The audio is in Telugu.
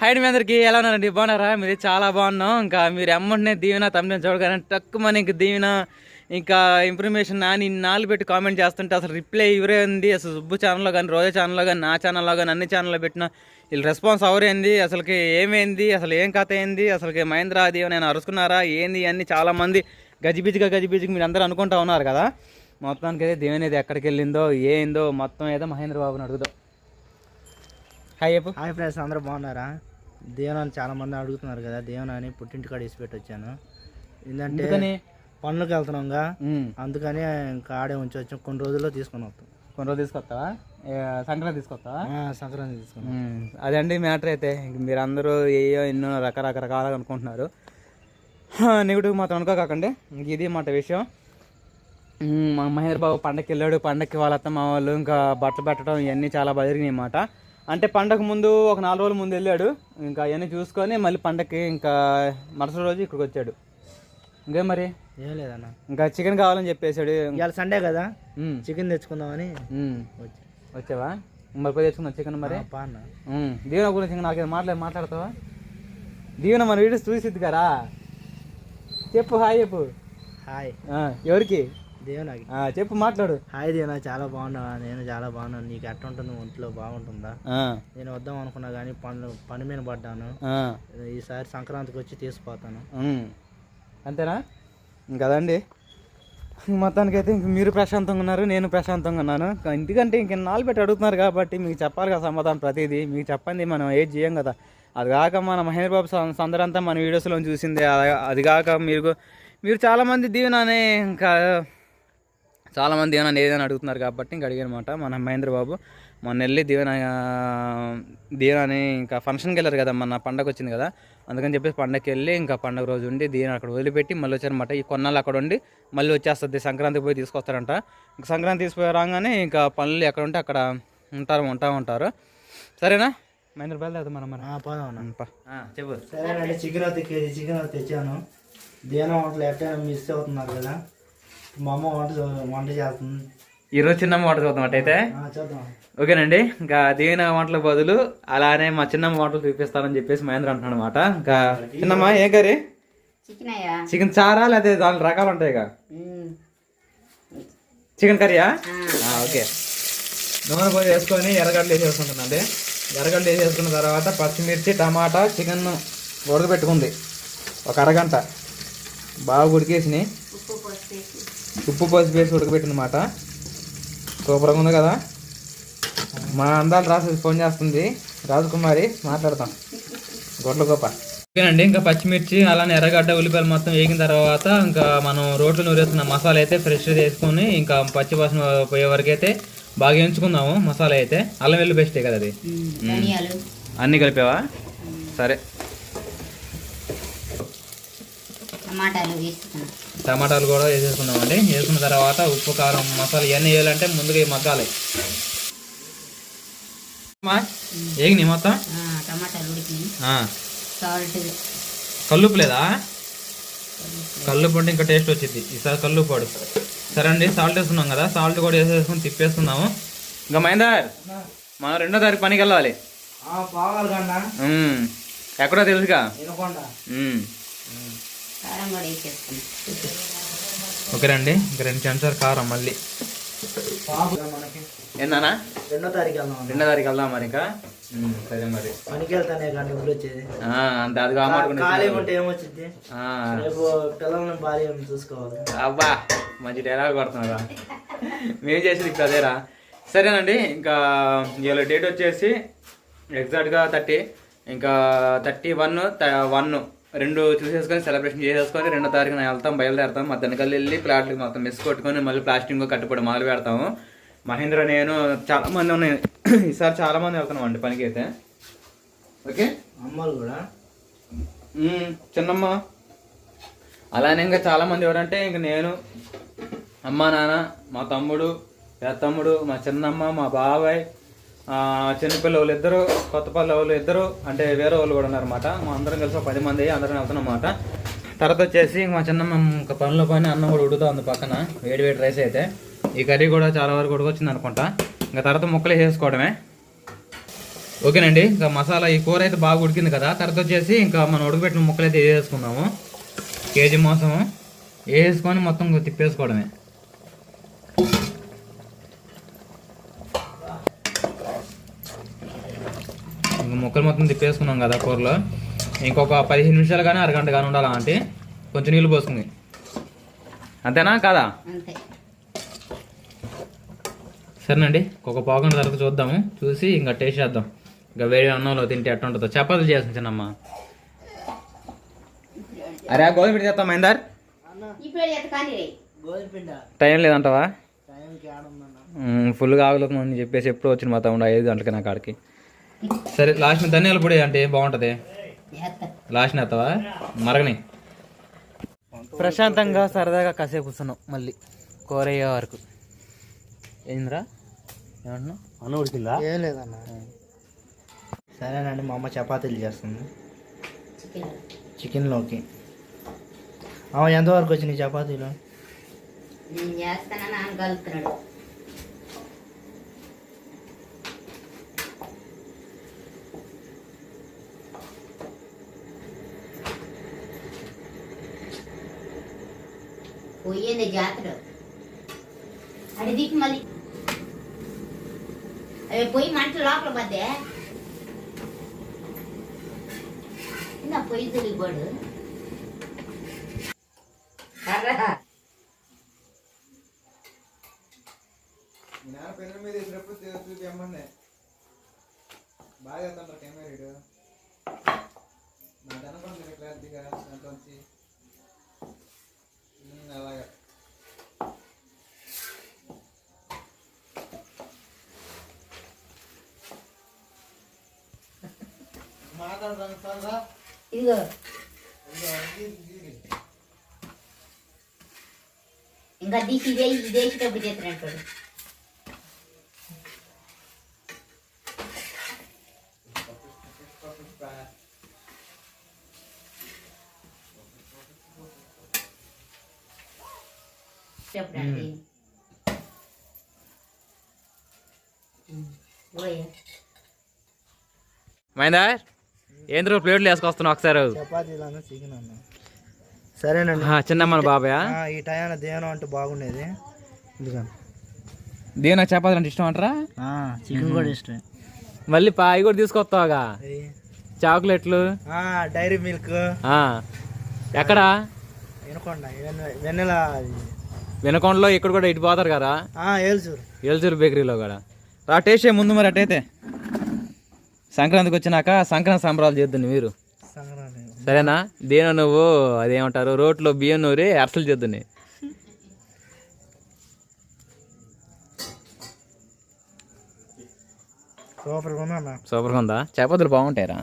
హైడ్ మీ అందరికి ఎలా ఉన్నారండి? బాగున్నారా? మీరు చాలా బాగున్నాం. ఇంకా మీరు ఎమ్మంటనే దీవెన తమ్మిన చూడగానే తక్కువ ఇంక దీవెన. ఇంకా ఇన్ఫర్మేషన్ అని నాలుగు పెట్టి కామెంట్ చేస్తుంటే అసలు రిప్లై ఇవరే ఉంది. అసలు సుబ్బు ఛానల్లో కానీ రోజా ఛానల్లో కానీ నా ఛానల్లో కానీ అన్ని ఛానల్లో పెట్టిన వీళ్ళు రెస్పాన్స్ అవరేంది అసలుకి ఏమైంది? అసలు ఏం కథ ఏంది? అసలుకి మహేంద్ర అది నేను అరుచుకున్నారా ఏంది? అన్ని చాలా మంది గజిబిజిగా గజిబిజిగా మీరు అందరూ అనుకుంటా ఉన్నారు కదా? మొత్తానికి అయితే దేవుని అయితే ఎక్కడికి వెళ్ళిందో ఏందో మొత్తం ఏదో మహేంద్ర బాబుని అడుగుదాం. హాయ్ చెప్పు. హాయ్ ఫ్రెండ్స్ అందరూ బాగున్నారా? దేవనాన్ని చాలా మంది అడుగుతున్నారు కదా దేవనాని పుట్టింటికాడ వేసి పెట్టి వచ్చాను ఏంటంటే ఎందుకని? పనులకు వెళ్తున్నాంగా. అందుకని ఇంకా ఆడే ఉంచి వచ్చాం కొన్ని రోజుల్లో తీసుకొని వస్తాం. కొన్ని రోజులు తీసుకొస్తావా? సంక్రాంతి తీసుకొస్తావా? సంక్రాంతి తీసుకున్నాం అదండి మ్యాటర్ అయితే. మీరు అందరూ ఏయో ఎన్నో రకరకరకాలుగా అనుకుంటున్నారు. నెగిటివ్ మాత్రం అనుకోకండి ఇంక ఇది మాట విషయం. మా మహేంద్ర బాబు పండక్కి వెళ్ళాడు. పండక్కి వాళ్ళ అత్త మా వాళ్ళు ఇంకా బట్టలు పెట్టడం ఇవన్నీ చాలా బాగా జరిగినాయి అన్నమాట అంటే పండగ ముందు ఒక నాలుగు రోజుల ముందు వెళ్ళాడు. ఇంకా అవన్నీ చూసుకొని మళ్ళీ పండక్కి ఇంకా మరుసటి రోజు ఇక్కడికి వచ్చాడు. ఇంకేం మరి? ఏం లేదన్న. ఇంకా చికెన్ కావాలని చెప్పేశాడు. ఇవాళ సండే కదా. చికెన్ తెచ్చుకుందామని వచ్చావా? మరి పోయి తెచ్చుకున్నావు చికెన్ మరి. దీవెన గురించి ఇంకా నాకేం మాట్లాడి మాట్లాడతావా? దీవెన మన వీడియోస్ చూసిద్ది కదా. చెప్పు హాయ్ చెప్పు. హాయ్. ఎవరికి? దేవనాకి ఆ, చెప్పు మాట్లాడు. హాయ్ దేవనా చాలా బాగున్నావా? నేను చాలా బాగున్నాను. నీకు ఎట్ట ఉంటుంది? ఒంట్లో బాగుంటుందా? నేను వద్దాం అనుకున్నా కానీ పనులు పని మీద పడ్డాను. ఈసారి సంక్రాంతికి వచ్చి తీసుకుపోతాను. అంతేనా? ఇంకదండి మొత్తానికి అయితే ఇంక మీరు ప్రశాంతంగా ఉన్నారు నేను ప్రశాంతంగా ఉన్నాను. ఎందుకంటే ఇంక నాలుగు పెట్టి అడుగుతున్నారు కాబట్టి మీకు చెప్పాలి కదా సమాధానం ప్రతిదీ. మీకు చెప్పండి మనం ఏది చేయం కదా. అది కాక మన మహేంద్ర బాబు సందరంతా మన వీడియోస్లో చూసిందే. అది- అది కాక మీరు మీరు చాలామంది దీవెన అనే ఇంకా చాలామంది ఏమైనా ఏదైనా అడుగుతున్నారు కాబట్టి ఇంక అడిగానమాట మన మహేంద్ర బాబు మొన్న వెళ్ళి దీవెన ఆ, దీవెన అని ఇంకా ఫంక్షన్కి వెళ్ళారు కదా మన పండగ వచ్చింది కదా అందుకని చెప్పేసి పండగకి వెళ్ళి ఇంకా పండగ రోజు ఉండి దీవెన అక్కడ వదిలిపెట్టి మళ్ళీ వచ్చారనమాట ఈ కొన్నాళ్ళు అక్కడ ఉండి మళ్ళీ వచ్చేస్తుంది సంక్రాంతికి పోయి తీసుకొస్తారంట. ఇంకా సంక్రాంతి తీసుకుపోయి రాగానే ఇంకా పనులు ఎక్కడ ఉంటే అక్కడ ఉంటారు ఉంటా ఉంటారు. సరేనా? మహేంద్ర బయలుదేరుతాం మనం మరి. చెప్పు. సరేనండి చికెన్ అయితే కేజీ చికెన్ తెచ్చాను. దేనా వంటలు ఎట్లా మిస్ అవుతున్నారు కదా. మా అమ్మ వంట చే- వంట చేస్తుంది. ఈరోజు చిన్నమ్మ వంట చూద్దాం అయితే? ఆ, చూద్దాం ఓకేనండి ఇంకా దీవెన వంటల బదులు అలానే మా చిన్నమ్మ వంటలు చూపిస్తానని చెప్పేసి మహేంద్ర అంటున్నాడు అనమాట ఇంకా చిన్నమ్మ ఏ కర్రీ? చికెన్ అయ్యా. చికెన్ చారా లేకపోతే దాని రకాలు ఉంటాయి ఇక? చికెన్ కర్రీయా? ఆ, ఓకే. నూనె పోయి వేసుకొని ఎర్రగడ్డలు వేసేసుకుంటుందండి ఎర్రగడ్డలు వేసేసుకున్న తర్వాత పచ్చిమిర్చి టమాటా చికెన్ ఉడకబెట్టుకుంది. ఒక అరగంట. బాగా ఉడికేసినాయి. ఉప్పు పసుపు వేసి ఉడకబెట్టినమాట. సూపర్గా ఉంది కదా? మా అందాలు రాసి ఫోన్ చేస్తుంది. రాజకుమారి మాట్లాడతాం గొడ్ల గొప్ప ఓకేనండి ఇంకా పచ్చిమిర్చి అలానే ఎర్రగడ్డ ఉల్లిపాయలు మొత్తం వేగిన తర్వాత ఇంకా మనం రోట్లో నూరేసుకున్న మసాలా అయితే ఫ్రెష్ వేసుకొని ఇంకా పచ్చి వాసన పోయే వరకు అయితే బాగా ఎంచుకుందాము మసాలా అయితే. అల్లం వెల్లి బెస్టే కదా అది? అన్నీ కలిపావా? సరే. టమాటాలు వేసుకున్నాం. టమాటాలు కూడా వేసేసుకుందామండి. వేసుకున్న తర్వాత ఉప్పు కారం మసాలా ఇవన్నీ వేయాలంటే ముందుగా మగ్గాలి. ఏగినాయి మొత్తం? కల్లుపు లేదా? కల్లుపు అంటే ఇంకా టేస్ట్ వచ్చింది ఈసారి కల్లుపు పొడి సరే అండి సాల్ట్ వేసుకున్నాం కదా. సాల్ట్ కూడా వేసేసుకుని తిప్పేస్తున్నాము ఇంకా మహేందర్ మనం రెండో తారీఖు పనికి వెళ్ళాలి. ఎక్కడో తెలుసుగా. కారం కూడా వేసేసుకున్నాం ఓకేనండి ఇంకా రెండు చెంచాలు కారం మళ్ళీ. మనకి ఏందన్నా? రెండో తారీఖు వెళ్దాం. రెండో తారీఖు వెళ్దాం మరి ఇంకా? సరే మరి. పనికి వెళ్తానే కానీ ఊళ్ళు వచ్చేది ఆ, అంత అది ఖాళీ ఉంటే ఏమొచ్చింది ఆ, రేపు పిల్లల్ని భార్య చూసుకోవాలి. అబ్బా మంచి డైలాగ్ కొడుతున్నారా మేము చేసేది ఇప్పుడు అదేరా. సరేనండి ఇంకా ఇవాళ డేట్ వచ్చేసి ఎగ్జాక్ట్గా థర్టీ ఇంకా థర్టీ వన్ వన్ రెండు చూసేసుకొని సెలబ్రేషన్ చేసేసుకొని రెండో తారీఖున వెళ్తాం బయలుదేరుతాం. మధ్యాహ్నకల్లి వెళ్ళి ప్లాట్లకి మొత్తం మిస్ కొట్టుకొని మళ్ళీ ప్లాస్టింగ్ కట్టుబడి మొదలు పెడతాము. మహేంద్ర నేను చాలా మంది ఉన్నాయి. ఈసారి చాలా మంది వెళ్తున్నాం అండి పనికి అయితే. ఓకే? అమ్మలు కూడా. మ్మ్. చిన్నమ్మ. అలానే ఇంకా చాలా మంది ఎవరంటే ఇంక నేను అమ్మ నాన్న మా తమ్ముడు పెద్ద తమ్ముడు మా చిన్నమ్మ మా బాబాయ్ ఆ, వాళ్ళు ఇద్దరు కొత్త వాళ్ళు ఇద్దరు అంటే వేరే వాళ్ళు కూడా ఉన్నారన్నమాట. మా అందరం కలిసి ఒక పది మంది అందరం వెళ్తున్నమాట తర్వాత వచ్చేసి మా చిన్నమ్మ ఇంకా పనిలో పని అన్నం కూడా ఉడుకుతుంది పక్కన వేడి వేడి రైస్ అయితే. ఈ కర్రీ కూడా చాలా వరకు ఉడకొచ్చింది అనుకుంటా. ఇంకా తర్వాత ముక్కలు వేసుకోవడమే ఓకేనండి ఇంకా మసాలా ఈ కూర అయితే బాగా ఉడికింది కదా. తర్వాత వచ్చేసి ఇంకా మనం ఉడకబెట్టిన ముక్కలు అయితే వేసేసుకుందాము. కేజీ మోసము వేసుకొని మొత్తం ఇంకో తిప్పేసుకోవడమే. ముక్కలు మొత్తం తిప్పేసుకున్నాం కదా కూరలో. ఇంకొక పదిహేను నిమిషాలు కానీ అరగంట కానీ ఉండాలా అంటే కొంచెం నీళ్ళు పోసుకుంది అంతేనా కాదా? అంతే. సరేనండి ఒక పావుగంట తర్వాత చూద్దాము. చూసి ఇంకా టేస్ట్ చేద్దాం. ఇంకా వేరే అన్నంలో తింటే ఎట్లా ఉంటుందో. చపాతీలు చేస్తాం చిన్నమ్మ. అరే గోధుమ పిండి చేస్తాం మైందార్ ఇప్పుడు చేత కానీ రే గోధుమ పిండ? టైం లేదంటావా? ఫుల్గా ఆగలుగుతుందని చెప్పేసి ఎప్పుడు వచ్చిన మా తమ్ముడు ఐదు గంటలకి నా కాడికి. సరే లాస్ట్ ధనియాల పొడి అంటే బాగుంటుంది. లాస్ట్ నేస్తావా మరగని. ప్రశాంతంగా సరదాగా కాసేపు కూర్చున్నాం మళ్ళీ కూర అయ్యే వరకు. ఏంద్రా? ఏమంటున్నావు? అన్న ఉడికిందా? ఏం లేదన్న. సరేనండి మా అమ్మ చపాతీలు చేస్తుంది. చికెన్. చికెన్లోకి. అమ్మ ఎంతవరకు వచ్చినాయి చపాతీలు? నేను చేస్తానని పోయింది జాతర. అది దిక్కు మళ్ళీ. అవి పొయ్యి మంట లోపల పద్దే నా పొయ్యి తిరిగిపోడు బాగా కెమెరా నా అనుకుంటుంది క్లారిటీగా ఇదిగో ఇంకా తీసి ఇదే ఇదే ఇచ్చేటప్పుడు చేస్తున్నట్టు చెప్పండి ఓయ్ మైందార్ ఏంద్రో ప్లేట్లు వేసుకొస్తున్నావు ఒకసారి. చికెన్ అన్న సరేనండి. ఆ, చిన్నమ్మన బాబాయ్? ఆ, ఈ టయాన దేనం అంటే బాగుండేది. నాకు చపాతీ అంటే ఇష్టం అంటారా? చికెన్ కూడా ఇష్టమే. మళ్ళీ పా అవి కూడా తీసుకొస్తావుగా. చాక్లెట్లు? Dairy milk. ఎక్కడా? వినకొండ వెన్న- వెన్నెల. వినకొండలో ఇక్కడ కూడా ఇటు పోతారు కదా? ఏల్చూరు. ఎల్చూరు బేకరీలో కూడా. రా టేస్ట్ ముందు మరి అట్టయితే సంక్రాంతికి వచ్చినాక సంక్రాంతి సంబరాలు చేద్దాం మీరు. సరేనా? దేనో నువ్వు అదేమంటారు రోట్లో బియ్యం నూరి అరసలు చేద్దాం సూపర్గా ఉందా? చపాతీలు బాగుంటాయిరా.